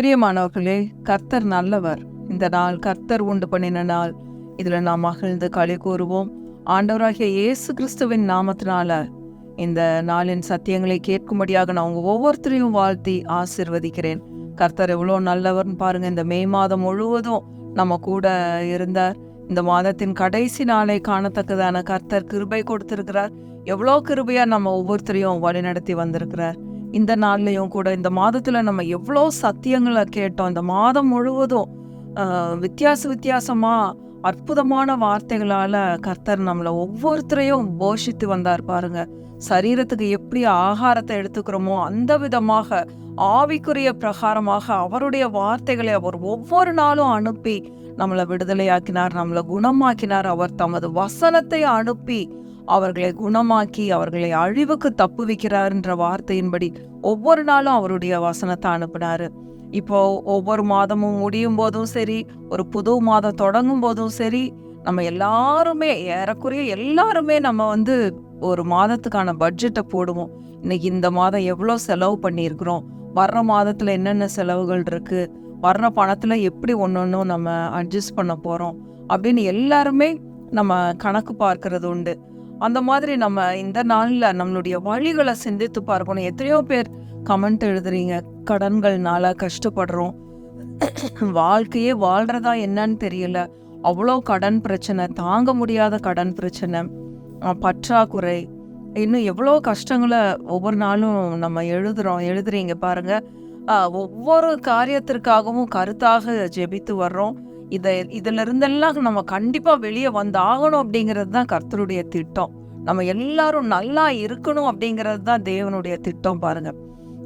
பிரியமானவர்களே கர்த்தர் நல்லவர். இந்த நாள் கர்த்தர் உண்டு பண்ணின நாள். இதுல நாம் மகிழ்ந்து களி கூறுவோம். ஆண்டவராகிய இயேசு கிறிஸ்துவின் நாமத்தினால இந்த நாளின் சத்தியங்களை கேட்கும்படியாக நான் உங்கள் ஒவ்வொருத்தரையும் வாழ்த்தி ஆசிர்வதிக்கிறேன். கர்த்தர் எவ்வளோ நல்லவர்னு பாருங்க இந்த மே மாதம் முழுவதும் நம்ம கூட இருந்தார். இந்த மாதத்தின் கடைசி நாளை காணத்தக்கதான கர்த்தர் கிருபை கொடுத்திருக்கிறார். எவ்வளோ கிருபையா நம்ம ஒவ்வொருத்தரையும் வழிநடத்தி வந்திருக்கிறார். இந்த நாள்லையும் கூட இந்த மாதத்துல நம்ம எவ்வளோ சத்தியங்களை கேட்டோம். இந்த மாதம் முழுவதும் வித்தியாச வித்தியாசமா அற்புதமான வார்த்தைகளால கர்த்தர் நம்மளை ஒவ்வொருத்தரையும் போஷித்து வந்தார் பாருங்க. சரீரத்துக்கு எப்படி ஆகாரத்தை எடுத்துக்கிறோமோ அந்த விதமாக ஆவிக்குரிய பிரகாரமாக அவருடைய வார்த்தைகளை அவர் ஒவ்வொரு நாளும் அனுப்பி நம்மளை விடுதலையாக்கினார் நம்மளை குணமாக்கினார். அவர் தமது வசனத்தை அனுப்பி அவர்களை குணமாக்கி அவர்களை அழிவுக்கு தப்பு வைக்கிறார்ன்ற வார்த்தையின்படி ஒவ்வொரு நாளும் அவருடைய வசனத்தை அனுப்புனாரு. இப்போ ஒவ்வொரு மாதமும் முடியும் போதும் சரி ஒரு புது மாதம் தொடங்கும் போதும் சரி நம்ம எல்லாருமே ஏறக்குறைய எல்லாருமே நம்ம வந்து ஒரு மாதத்துக்கான பட்ஜெட்டை போடுவோம். இன்னைக்கு இந்த மாதம் எவ்வளோ செலவு பண்ணியிருக்கிறோம்? வர்ற மாதத்தில் என்னென்ன செலவுகள் இருக்குது வர்ற பணத்தில் எப்படி ஒன்று ஒன்றும் நம்ம அட்ஜஸ்ட் பண்ண போகிறோம் அப்படின்னு எல்லாருமே நம்ம கணக்கு பார்க்கறது உண்டு. அந்த மாதிரி நம்ம இந்த நாளில் நம்மளுடைய வழிகளை சிந்தித்து பார்க்கணும். எத்தனையோ பேர் கமெண்ட் எழுதுறீங்க. கடன்கள்னால கஷ்டப்படுறோம். வாழ்க்கையே வாழ்றதா என்னன்னு தெரியல. அவ்வளோ கடன் பிரச்சனை. தாங்க முடியாத கடன் பிரச்சனை. பற்றாக்குறை. இன்னும் எவ்வளோ கஷ்டங்களை ஒவ்வொரு நாளும் நம்ம எழுதுறோம். எழுதுறீங்க பாருங்க. ஒவ்வொரு காரியத்திற்காகவும் கருத்தாக ஜெபித்து வர்றோம். இதை இதுல இருந்தெல்லாம் நம்ம கண்டிப்பா வெளியே வந்தாகணும் அப்படிங்கிறது தான் கர்த்தருடைய திட்டம். நம்ம எல்லாரும் நல்லா இருக்கணும் அப்படிங்கிறது தான் தேவனுடைய திட்டம் பாருங்க.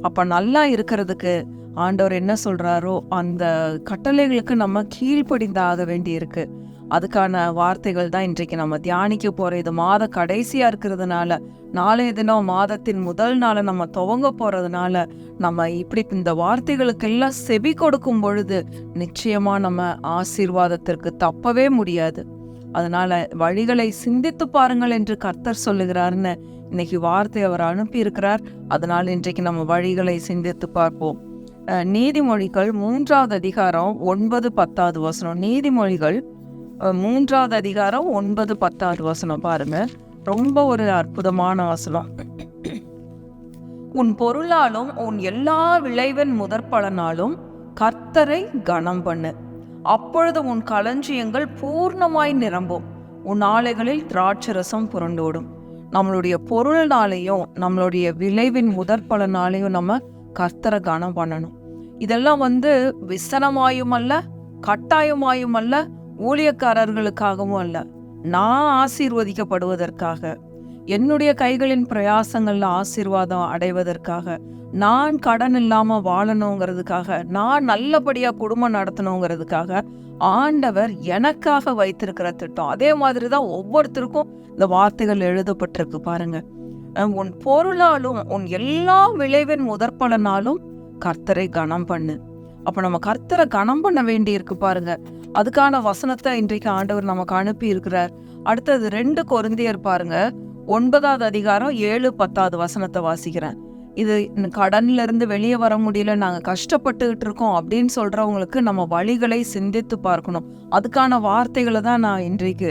அப்ப நல்லா இருக்கிறதுக்கு ஆண்டவர் என்ன சொல்றாரோ அந்த கட்டளைகளுக்கு நம்ம கீழ்ப்படிந்தாக வேண்டி இருக்கு அதுக்கான வார்த்தைகள் தான் இன்றைக்கு நம்ம தியானிக்க போகிற இது மாத கடைசியாக இருக்கிறதுனால நாளைய தினம் மாதத்தின் முதல் நாளை நம்ம துவங்க போகிறதுனால நம்ம இப்படி இந்த வார்த்தைகளுக்கெல்லாம் செவி கொடுக்கும் பொழுது நிச்சயமாக நம்ம ஆசீர்வாதத்திற்கு தப்பவே முடியாது. அதனால் வழிகளை சிந்தித்து பாருங்கள் என்று கர்த்தர் சொல்லுகிறாருன்னு இன்னைக்கு வார்த்தை அவர் அனுப்பியிருக்கிறார். அதனால் இன்றைக்கு நம்ம வழிகளை சிந்தித்து பார்ப்போம். நீதிமொழிகள் மூன்றாவது அதிகாரம் ஒன்பது பத்தாவது வசனம். நீதிமொழிகள் மூன்றாவது அதிகாரம் ஒன்பது பத்தாவது வசனம் பாருங்க. ரொம்ப ஒரு அற்புதமான வசனம். உன் பொருளாலும் உன் எல்லா விளைவின் முதற்பலனாலும் கர்த்தரை கனம் பண்ணு. அப்பொழுது உன் களஞ்சியங்கள் பூர்ணமாய் நிரம்பும். உன் ஆலைகளில் திராட்சரசம் புரண்டோடும். நம்மளுடைய பொருள்னாலையும் நம்மளுடைய விளைவின் முதற் பலனாலையும் நம்ம கர்த்தரை கனம் பண்ணணும். இதெல்லாம் வந்து விசனமாயும் அல்ல கட்டாயமாயும் அல்ல ஊழியக்காரர்களுக்காகவும் அல்ல. நான் ஆசீர்வதிக்கப்படுவதற்காக என்னுடைய கைகளின் பிரயாசங்களில் ஆசீர்வாதம் அடைவதற்காக நான் கடன் இல்லாமல் வாழணுங்கிறதுக்காக நான் நல்லபடியாக குடும்பம் நடத்தணுங்கிறதுக்காக ஆண்டவர் எனக்காக வைத்திருக்கிற திட்டம். அதே மாதிரி தான் ஒவ்வொருத்தருக்கும் இந்த வார்த்தைகள் எழுதப்பட்டிருக்கு பாருங்க. உன் பொருளாலும் உன் எல்லா விளைவின் முதற்பலனாலும் கர்த்தரை கனம் பண்ணு அப்போ நம்ம கர்த்தரை கனம் பண்ண வேண்டி இருக்கு பாருங்க. அதுக்கான வசனத்தை இன்றைக்கு ஆண்டவர் நமக்கு அனுப்பி இருக்கிறார் அடுத்தது ரெண்டு கொருந்தியர் பாருங்க. ஒன்பதாவது அதிகாரம் ஏழு பத்தாவது வசனத்தை வாசிக்கிறேன். இது கடன்ல இருந்து வெளியே வர முடியல நாங்கள் கஷ்டப்பட்டுக்கிட்டு இருக்கோம் அப்படின்னு சொல்றவங்களுக்கு நம்ம வழிகளை சிந்தித்து பார்க்கணும். அதுக்கான வார்த்தைகளை தான் நான் இன்றைக்கு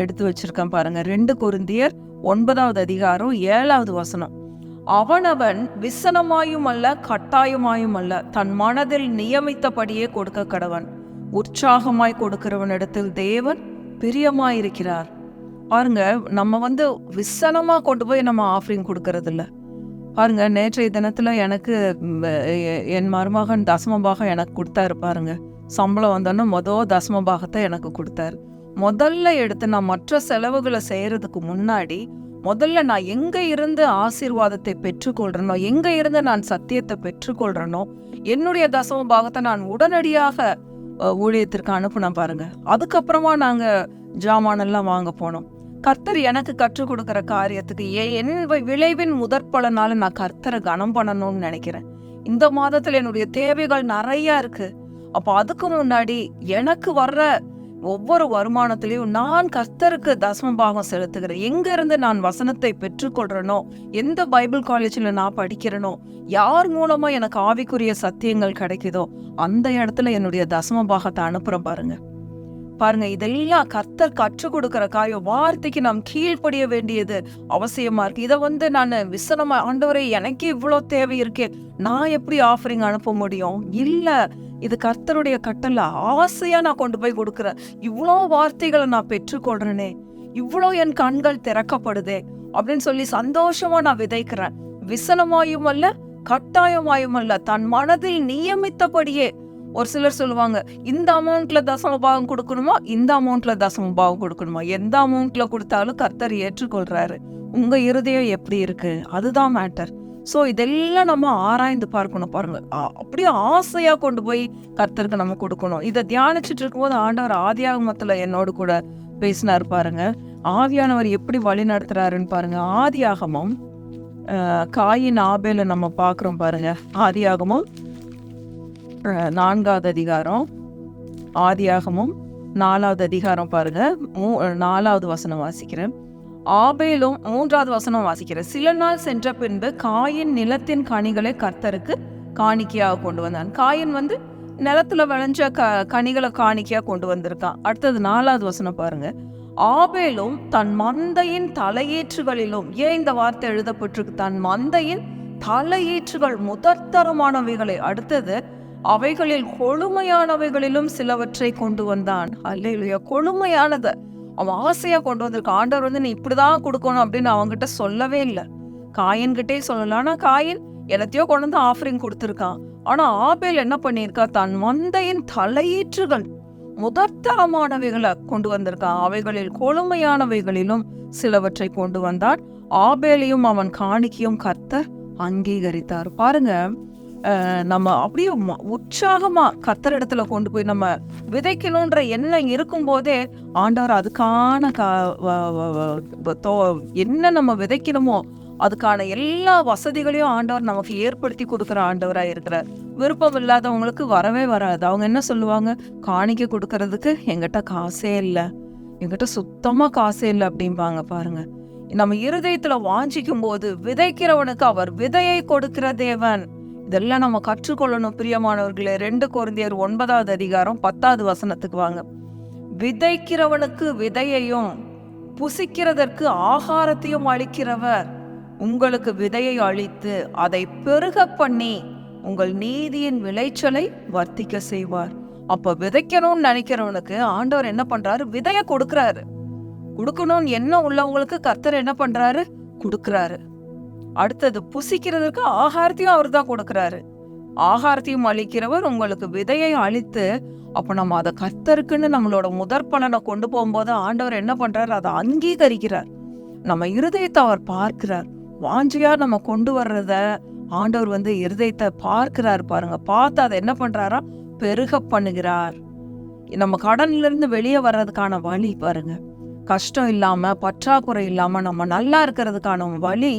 எடுத்து வச்சிருக்கேன் பாருங்க. ரெண்டு குருந்தியர் ஒன்பதாவது அதிகாரம் ஏழாவது வசனம். அவனவன் விசனமாயும் அல்ல கட்டாயமாயும் அல்ல தன் மனதில் நியமித்தபடியே கொடுக்க கடவன் உற்சாகமாய் கொடுக்கிறவனிடத்தில் தேவன் பிரியமாயிருக்கிறார். பாருங்க நம்ம வந்து விசனமாக கொண்டு போய் நம்ம ஆஃபரிங் கொடுக்கறது பாருங்க நேற்றைய தினத்துல எனக்கு எ- என் மருமகன் தசமபாகம் எனக்கு கொடுத்தாரு பாருங்க. சம்பளம் வந்தோன்னே மொதல் தசமபாகத்தை எனக்கு கொடுத்தாரு. முதல்ல எடுத்து நான் மற்ற செலவுகளை செய்யறதுக்கு முன்னாடி முதல்ல நான் எங்கே இருந்து ஆசீர்வாதத்தை பெற்றுக்கொள்கிறனோ எங்கே இருந்து நான் சத்தியத்தை பெற்றுக்கொள்கிறனோ என்னுடைய தசம பாகத்தை நான் உடனடியாக ஊழியத்திற்கு அனுப்புனேன் பாருங்க. அதுக்கப்புறமா நாங்கள் ஜாமானெல்லாம் வாங்க போனோம். கர்த்தர் எனக்கு கற்றுக் கொடுக்குற காரியத்துக்கு என் விளைவின் முதற் பலனால நான் கர்த்தரை கனம் பண்ணணும்னு நினைக்கிறேன். இந்த மாதத்தில் என்னுடைய தேவைகள் நிறையா இருக்குது அப்போ அதுக்கு முன்னாடி எனக்கு வர்ற ஒவ்வொரு வருமானத்திலையும் நான் கர்த்தருக்கு தசம பாகம் செலுத்துகிறேன் எங்க இருந்து நான் வசனத்தை பெற்றுக்கொள்கிறேனோ எந்த பைபிள் காலேஜில் நான் படிக்கிறேனோ யார் மூலமா எனக்கு ஆவிக்குரிய சத்தியங்கள் கிடைக்குதோ அந்த இடத்துல என்னுடைய தசம பாகத்தை அனுப்புறேன் பாருங்க. பாருங்க இதெல்லாம் கர்த்தர் கற்றுக் கொடுக்கிற காயம் வார்த்தைக்கு நாம் கீழ்ப்படிய வேண்டியது அவசியமா இருக்கு. இதை வந்து நான் விசனமா ஆண்டவரே எனக்கு இவ்வளோ தேவை இருக்கே நான் எப்படி ஆஃபரிங் அனுப்ப முடியும்? இல்லை இது கர்த்தருடைய கட்டளை. ஆசையா நான் கொண்டு போய் கொடுக்குறேன் இவ்வளோ வார்த்தைகளை நான் பெற்றுக்கொள்றேனே. இவ்வளோ என் கண்கள் திறக்கப்படுதே. அப்படின்னு சொல்லி சந்தோஷமா நான் விதைக்கிறேன். விசனமாயும் அல்ல கட்டாயமாயும் அல்ல. தன் மனதில் நியமித்தபடியே. ஒரு சிலர் சொல்லுவாங்க இந்த அமௌண்ட்ல தசம பாவம் கொடுக்கணுமா? இந்த அமௌண்ட்ல தசம பாவம் கொடுக்கணுமா? எந்த அமௌண்ட்ல கொடுத்தாலும் கர்த்தர் ஏற்றுக்கொள்றாரு. உங்க இருதயம் எப்படி இருக்கு? அதுதான் மேட்டர் ஸோ இதெல்லாம் நம்ம ஆராய்ந்து பார்க்கணும் பாருங்க. அப்படியே ஆசையாக கொண்டு போய் கர்த்தருக்கு நம்ம கொடுக்கணும். இதை தியானிச்சுட்டு இருக்கும்போது ஆண்டவர் ஆதியாகமத்தில் என்னோடு கூட பேசினார் பாருங்க. ஆவியானவர் எப்படி வழி நடத்துறாருன்னு பாருங்க. ஆதியாகமம் காயின் ஆபேல நம்ம பார்க்குறோம் பாருங்க. ஆதியாகமும் நான்காவது அதிகாரம். ஆதியாகமும் நாலாவது அதிகாரம் பாருங்க. மூ நாலாவது வசனம் வாசிக்கிறேன். ஆபேலும் மூன்றாவது வசனம் வாசிக்கிறேன் சில நாள் சென்ற பின்பு காயின் நிலத்தின் கனிகளை கர்த்தருக்கு காணிக்கையாக கொண்டு வந்தான். காயின் வந்து நிலத்துல விளைஞ்ச க கனிகளை காணிக்கையாக கொண்டு வந்திருக்கான். அடுத்தது நாலாவது வசனம் பாருங்க. ஆபேலும் தன் மந்தையின் தலையீற்றுகளிலும் ஏன் இந்த வார்த்தை எழுதப்பட்டிருக்கு? தன் மந்தையின் தலையீற்றுகள் முதற்தரமானவைகளை. அடுத்தது அவைகளில் கொழுமையானவைகளிலும் சிலவற்றை கொண்டு வந்தான். அல்லையா கொழுமையானதை. அவன் ஆசையாக கொண்டு வந்திருக்க ஆண்டவர் வந்து நீ இப்படிதான் கொடுக்கணும் அப்படின்னு அவன்கிட்ட சொல்லவே இல்லை. காயன்கிட்டே சொல்லலாம் ஆனால் காயின் எல்லாத்தையோ கொண்டு வந்து ஆஃபரிங் கொடுத்துருக்கான். ஆனா ஆபேல் என்ன பண்ணியிருக்கா? தன் மந்தையின் தலையீற்றுகள் முதற்தரமானவைகளை கொண்டு வந்திருக்கான். அவைகளில் கொழுமையானவைகளிலும் சிலவற்றை கொண்டு வந்தான். ஆபேலையும் அவன் காணிக்கையும் கர்த்தர் அங்கீகரித்தார். பாருங்க. நம்ம அப்படியே ம- கத்தர் இடத்துல கொண்டு போய் நம்ம விதைக்கணுன்ற எண்ணம் இருக்கும்போதே ஆண்டவர் அதுக்கான கா தோ- என்ன நம்ம விதைக்கணுமோ அதுக்கான எல்லா வசதிகளையும் ஆண்டவர் நமக்கு ஏற்படுத்தி கொடுக்குற ஆண்டவராக இருக்கிறார். விருப்பம் இல்லாதவங்களுக்கு வரவே வராது. அவங்க என்ன சொல்லுவாங்க? காணிக்க கொடுக்கறதுக்கு எங்கிட்ட காசே இல்லை. எங்கிட்ட சுத்தமாக காசே இல்லை அப்படிம்பாங்க பாருங்க. நம்ம இருதயத்தில் வாஞ்சிக்கும் போது விதைக்கிறவனுக்கு அவர் விதையை கொடுக்கிற தேவன். இதெல்லாம் நம்ம கற்றுக்கொள்ளணும் பிரியமானவர்களே. ரெண்டு குழந்தையர் ஒன்பதாவது அதிகாரம் பத்தாவது வசனத்துக்கு வாங்க. விதைக்கிறவனுக்கு விதையையும் புசிக்கிறதற்கு ஆகாரத்தையும் அளிக்கிறவர் உங்களுக்கு விதையை அளித்து அதை பெருக பண்ணி உங்கள் நீதியின் விளைச்சலை வர்த்திக்க செய்வார். அப்போ விதைக்கணும்னு நினைக்கிறவனுக்கு ஆண்டவர் என்ன பண்றாரு? விதைய கொடுக்கறாரு. கொடுக்கணும்னு எண்ணம் உள்ளவங்களுக்கு கர்த்தர் என்ன பண்றாரு? கொடுக்கறாரு. அடுத்தது புசிக்கிறதுக்கு ஆகாரத்தையும் அவர் தான் கொடுக்கிறாரு. ஆகாரத்தையும் அளிக்கிறவர் உங்களுக்கு விதையை அளித்து அப்போ நம்ம அதை கர்த்தருக்குன்னு நம்மளோட முதற் பலனை கொண்டு போகும்போது ஆண்டவர் என்ன பண்றாரு? அதை அங்கீகரிக்கிறார். நம்ம இருதயத்தை அவர் பார்க்கிறார். வாஞ்சியா நம்ம கொண்டு வர்றத ஆண்டவர் வந்து இருதயத்தை பார்க்கிறார் பாருங்க. பார்த்து அதை என்ன பண்றாரா? பெருக பண்ணுகிறார். நம்ம கடன்ல இருந்து வெளியே வர்றதுக்கான வழி பாருங்க. கஷ்டம் இல்லாம பற்றாக்குறை இல்லாம நம்ம நல்லா இருக்கிறதுக்கான வழி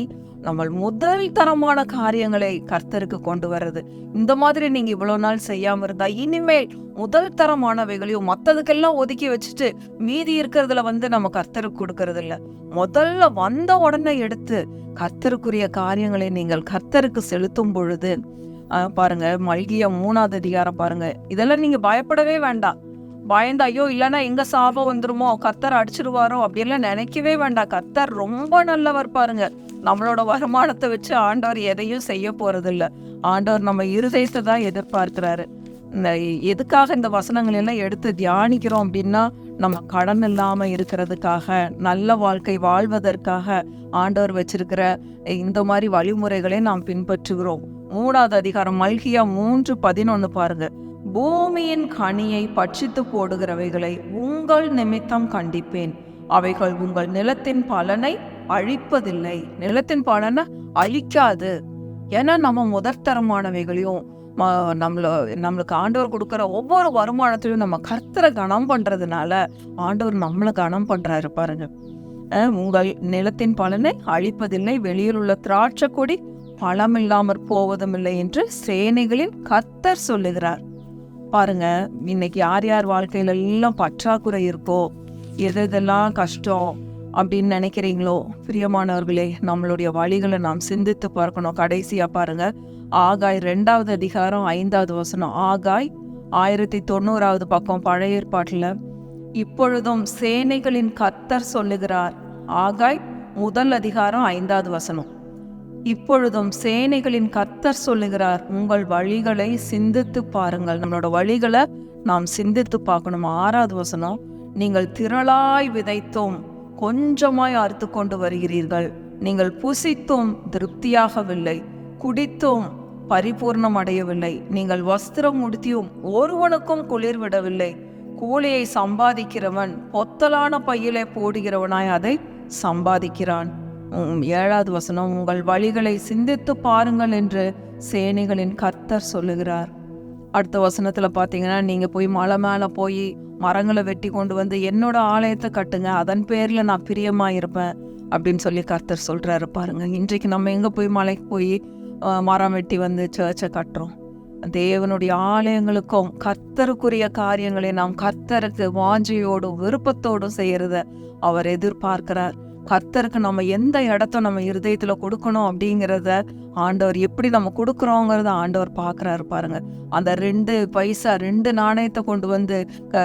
நம்ம முதல் தரமான காரியங்களை கர்த்தருக்கு கொண்டு வர்றது. இந்த மாதிரி நீங்க இவ்வளவு நாள் செய்யாம இருந்தா இனிமேல் முதல் தரமானவைகளையும் மத்ததுக்கெல்லாம் ஒதுக்கி வச்சுட்டு மீதி இருக்கிறதுல வந்து நம்ம கர்த்தருக்கு கொடுக்கறது இல்ல முதல்ல வந்த உடனே எடுத்து கர்த்தருக்குரிய காரியங்களை நீங்கள் கர்த்தருக்கு செலுத்தும் பொழுது பாருங்க மல்கிய மூணாவது அதிகாரம் பாருங்க. இதெல்லாம் நீங்க பயப்படவே வேண்டாம். பயந்து ஐயோ இல்லைன்னா எங்க சாபம் வந்துருமோ? கர்த்தர் அடிச்சிருவாரோ? அப்படின்லாம் நினைக்கவே வேண்டாம். கர்த்தர் ரொம்ப நல்லவர் பாருங்க. நம்மளோட வருமானத்தை வச்சு ஆண்டவர் எதையும் செய்ய போகிறதில்ல ஆண்டவர் நம்ம இருதயத்தை தான் எதிர்பார்க்கிறாரு. இந்த எதுக்காக இந்த வசனங்கள் எல்லாம் எடுத்து தியானிக்கிறோம் அப்படின்னா நம்ம கடன் இல்லாமல் இருக்கிறதுக்காக நல்ல வாழ்க்கை வாழ்வதற்காக ஆண்டவர் வச்சிருக்கிற இந்த மாதிரி வழிமுறைகளை நாம் பின்பற்றுகிறோம். மூணாவது அதிகாரம் மல்கியா மூன்று பதினொன்று பாருங்க. பூமியின் கனியை பட்சித்து போடுகிறவைகளை உங்கள் நிமித்தம் கண்டிப்பேன். அவைகள் உங்கள் நிலத்தின் பலனை அழிப்பதில்லை. நிலத்தின் பலனை அழிக்காது. ஏன்னா நம்ம முதற்தரமானவைகளையும் ம- நம்மள நம்மளுக்கு ஆண்டவர் கொடுக்குற ஒவ்வொரு வருமானத்திலையும் நம்ம கர்த்தரை கனம் பண்ணுறதுனால ஆண்டவர் நம்மளை கனம் பண்ணுறாரு பாருங்க. உங்கள் நிலத்தின் பலனை அழிப்பதில்லை வெளியில் உள்ள திராட்சை கொடி பழமில்லாமற் போவதும் இல்லை என்று சேனைகளின் கர்த்தர் சொல்லுகிறார். பாருங்க இன்னைக்கு யார் யார் வாழ்க்கையில எல்லாம் பற்றாக்குறை இருக்கோ எது எதெல்லாம் கஷ்டம் அப்படின்னு நினைக்கிறீங்களோ? பிரியமானவர்களே நம்மளுடைய வழிகளை நாம் சிந்தித்து பார்க்கணும். கடைசியாக பாருங்க. ஆகாய் ரெண்டாவது அதிகாரம் ஐந்தாவது வசனம். ஆகாய் ஆயிரத்தி தொண்ணூறாவது பக்கம் பழைய ஏற்பாட்டில். இப்பொழுதும் சேனைகளின் கத்தர் சொல்லுகிறார். ஆகாய் முதல் அதிகாரம் ஐந்தாவது வசனம். இப்பொழுதும் சேனைகளின் கத்தர் சொல்லுகிறார். உங்கள் வழிகளை சிந்தித்து பாருங்கள். நம்மளோட வழிகளை நாம் சிந்தித்து பார்க்கணும். ஆறாவது வசனம். நீங்கள் திரளாய் விதைத்தோம். கொஞ்சமாய் அறுத்து கொண்டு வருகிறீர்கள். நீங்கள் புசித்தும் திருப்தியாகவில்லை குடித்தும் பரிபூர்ணம் அடையவில்லை நீங்கள் வஸ்திரம் உடுத்தியும் ஒருவனுக்கும் குளிர் விடவில்லை. கூலியை சம்பாதிக்கிறவன் பொத்தலான பையிலே போடுகிறவனாய் அதை சம்பாதிக்கிறான். உம், ஏழாவது வசனம் உங்கள் வழிகளை சிந்தித்து பாருங்கள் என்று சேனைகளின் கர்த்தர் சொல்லுகிறார். அடுத்த வசனத்துல பாத்தீங்கன்னா நீங்க போய் மலை மேல போய் மரங்களை வெட்டி கொண்டு வந்து என்னோட ஆலயத்தை கட்டுங்க அதன் பேரில் நான் பிரியமாக இருப்பேன் அப்படின்னு சொல்லி கர்த்தர் சொல்கிறாரு பாருங்க. இன்றைக்கு நம்ம எங்கே போய் மலைக்கு போய் மரம் வெட்டி வந்து சர்ச்சை கட்டுறோம்? தேவனுடைய ஆலயங்களுக்கும் கர்த்தருக்குரிய காரியங்களை நாம் கர்த்தருக்கு வாஞ்சையோடும் விருப்பத்தோடும் செய்கிறத அவர் எதிர்பார்க்கிறார். கர்த்தருக்கு நம்ம எந்த இடத்த நம்ம இருதயத்துல கொடுக்கணும் அப்படிங்கிறத ஆண்டவர் எப்படி நம்ம கொடுக்குறோங்கிறத ஆண்டவர் பார்க்குறாரு பாருங்க. அந்த ரெண்டு பைசா ரெண்டு நாணயத்தை கொண்டு வந்து க-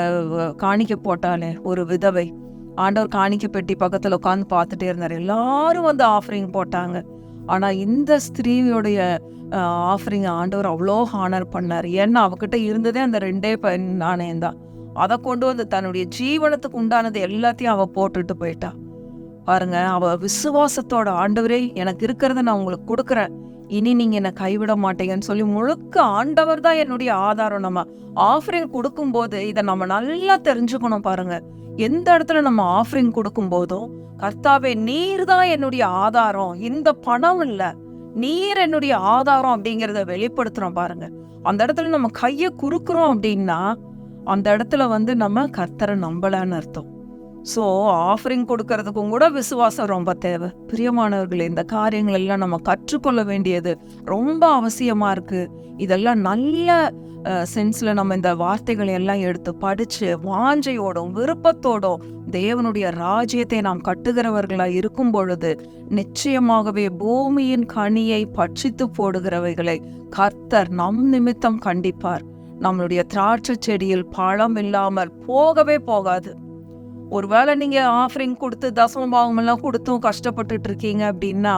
காணிக்க போட்டாலே ஒரு விதவை. ஆண்டவர் காணிக்க பெட்டி பக்கத்தில் உட்காந்து பார்த்துட்டே இருந்தார். எல்லாரும் வந்து ஆஃபரிங் போட்டாங்க. ஆனால் இந்த ஸ்திரீயோடைய ஆஃபரிங் ஆண்டவர் அவ்வளோ ஹானர் பண்ணார். ஏன்னா அவகிட்ட இருந்ததே அந்த ரெண்டே ப நாணயம் தான் அதை கொண்டு வந்து தன்னுடைய ஜீவனத்துக்கு உண்டானது எல்லாத்தையும் அவள் போட்டுட்டு போயிட்டா. பாருங்க அவ விசுவாசத்தோட ஆண்டவரே எனக்கு இருக்கிறத நான் உங்களுக்கு கொடுக்குறேன். இனி நீங்க என்னை கைவிட மாட்டீங்கன்னு சொல்லி முழுக்க ஆண்டவர் தான் என்னுடைய ஆதாரம். நம்ம ஆஃபரிங் கொடுக்கும்போது இதை நம்ம நல்லா தெரிஞ்சுக்கணும் பாருங்க. எந்த இடத்துல நம்ம ஆஃபரிங் கொடுக்கும் போதும் கர்த்தாவே நீர் தான் என்னுடைய ஆதாரம். இந்த பணம் இல்லை. நீர் என்னுடைய ஆதாரம் அப்படிங்கிறத வெளிப்படுத்துறோம் பாருங்க. அந்த இடத்துல நம்ம கையை குறுக்குறோம் அப்படின்னா அந்த இடத்துல வந்து நம்ம கர்த்தரை நம்பலன்னு அர்த்தம். ஸோ ஆஃபரிங் கொடுக்கறதுக்கும் கூட விசுவாசம் ரொம்ப தேவை. பிரியமானவர்களே இந்த காரியங்கள் எல்லாம் நம்ம கற்றுக்கொள்ள வேண்டியது ரொம்ப அவசியமாக இருக்குது இதெல்லாம் நல்ல சென்ஸ்ல நம்ம இந்த வார்த்தைகளை எல்லாம் எடுத்து படித்து வாஞ்சையோடும் விருப்பத்தோடும் தேவனுடைய ராஜ்யத்தை நாம் கட்டுகிறவர்களாக இருக்கும் பொழுது நிச்சயமாகவே பூமியின் கனியை பட்சித்து போடுகிறவைகளை கர்த்தர் நம் நிமித்தம் கண்டிப்பார். நம்மளுடைய திராட்சை செடியில் பழம் இல்லாமல் போகவே போகாது. ஒருவேளை நீங்க ஆஃபரிங் கொடுத்து தசமபாகம் எல்லாம் கொடுத்தும் கஷ்டப்பட்டுட்டு இருக்கீங்க அப்படின்னா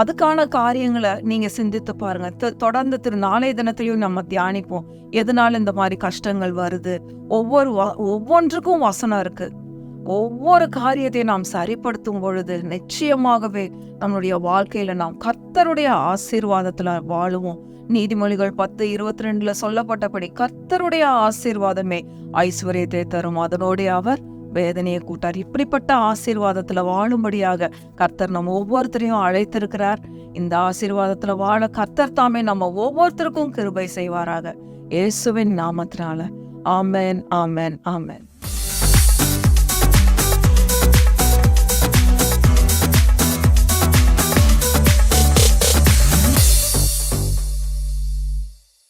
அதுக்கான காரியங்களை நீங்க சிந்தித்து பாருங்க. தொடர்ந்து திரு நாளைய தினத்திலையும் நம்ம தியானிப்போம். எதனால இந்த மாதிரி கஷ்டங்கள் வருது? ஒவ்வொரு ஒவ்வொன்றுக்கும் வசனம் இருக்கு. ஒவ்வொரு காரியத்தையும் நாம் சரிப்படுத்தும் பொழுது நிச்சயமாகவே நம்மளுடைய வாழ்க்கையில நாம் கர்த்தருடைய ஆசீர்வாதத்துல வாழுவோம். நீதிமொழிகள் பத்து இருபத்தி ரெண்டுல சொல்லப்பட்டபடி கர்த்தருடைய ஆசீர்வாதமே ஐஸ்வர்யத்தை தரும். அதனோடைய அவர் வேதனையை கூட்டார். இப்படிப்பட்ட ஆசீர்வாதத்தில் வாழும்படியாக கர்த்தர் நம்ம ஒவ்வொருத்தரையும் அழைத்திருக்கிறார். இந்த ஆசீர்வாதத்தில் வாழ கர்த்தர் தாமே நம்ம ஒவ்வொருத்தருக்கும் கிருபை செய்வாராக. இயேசுவின் நாமத்தினால. ஆமென் ஆமேன் ஆமேன்.